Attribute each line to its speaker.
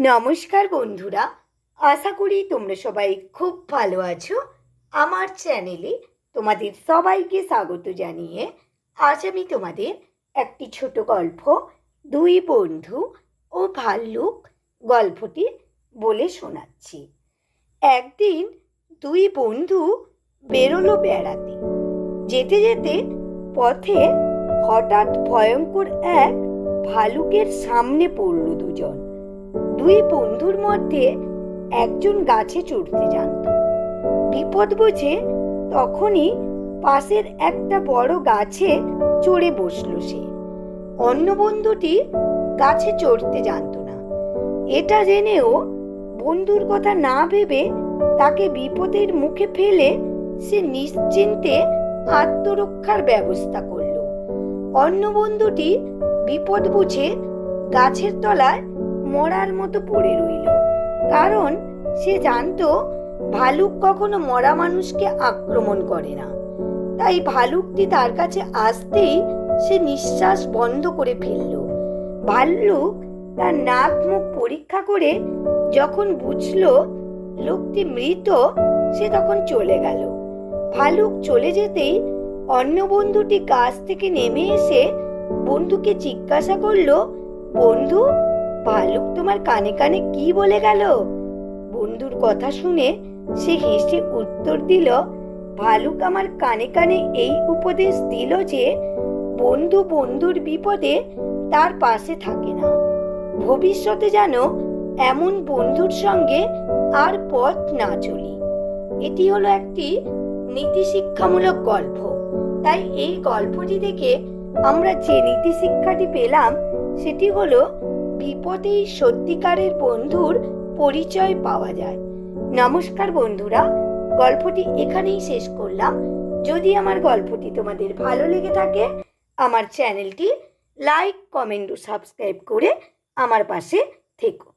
Speaker 1: নমস্কার বন্ধুরা, আশা করি তোমরা সবাই খুব ভালো আছো। আমার চ্যানেলে তোমাদের সবাইকে স্বাগত জানিয়ে আজ আমি তোমাদের একটি ছোট গল্প, দুই বন্ধু ও ভাল্লুক গল্পটি বলে শোনাচ্ছি। একদিন দুই বন্ধু বেরোলো বেড়াতে। যেতে যেতে পথে হঠাৎ ভয়ঙ্কর এক ভালুকের সামনে পড়ল দুজন। দুই বন্ধুর মধ্যে একজন গাছে চড়তে জানত। বিপদ বুঝে তখনই পাশের একটা বড় গাছে চড়ে বসল সে। অন্য বন্ধুটি গাছে চড়তে জানত না। এটা জেনেও বন্ধুর কথা না ভেবে তাকে বিপদের মুখে ফেলে সে নিশ্চিন্তে আত্মরক্ষার ব্যবস্থা করল। অন্য বন্ধুটি বিপদ বুঝে গাছের তলায় মরার মতো পড়ে রইল। কারণ সে জানতো ভালুক কখনো মরা মানুষকে আক্রমণ করে না। তাই ভালুকটি তার কাছে আসতেই সে নিঃশ্বাস বন্ধ করে ফেলল। ভাল্লুক তার নাক মুখ পরীক্ষা করে যখন বুঝলো লোকটি মৃত, সে তখন চলে গেল। ভালুক চলে যেতেই অন্য বন্ধুটি গাছ থেকে নেমে এসে বন্ধুকে জিজ্ঞাসা করল, বন্ধু ভালুক তোমার কানে কানে কি বলে গেল? বন্ধুর কথা শুনে সে হেসে উত্তর দিল ভালুক আমার কানে কানে এই উপদেশ দিল যে, বন্ধু বন্ধুর বিপদে তার পাশে থাকে না। ভবিষ্যতে যেন এমন বন্ধুর সঙ্গে আর পথ না চলি। এটি হলো একটি নীতি শিক্ষামূলক গল্প। তাই এই গল্পটি থেকে আমরা যে নীতি শিক্ষাটি পেলাম, সেটি হলো বিপদেই সত্যিকারের বন্ধুর পরিচয় পাওয়া যায়। নমস্কার বন্ধুরা, গল্পটি এখানেই শেষ করলাম। যদি আমার গল্পটি তোমাদের ভালো লেগে থাকে, আমার চ্যানেলটি লাইক, কমেন্ট ও সাবস্ক্রাইব করে আমার পাশে থেকো।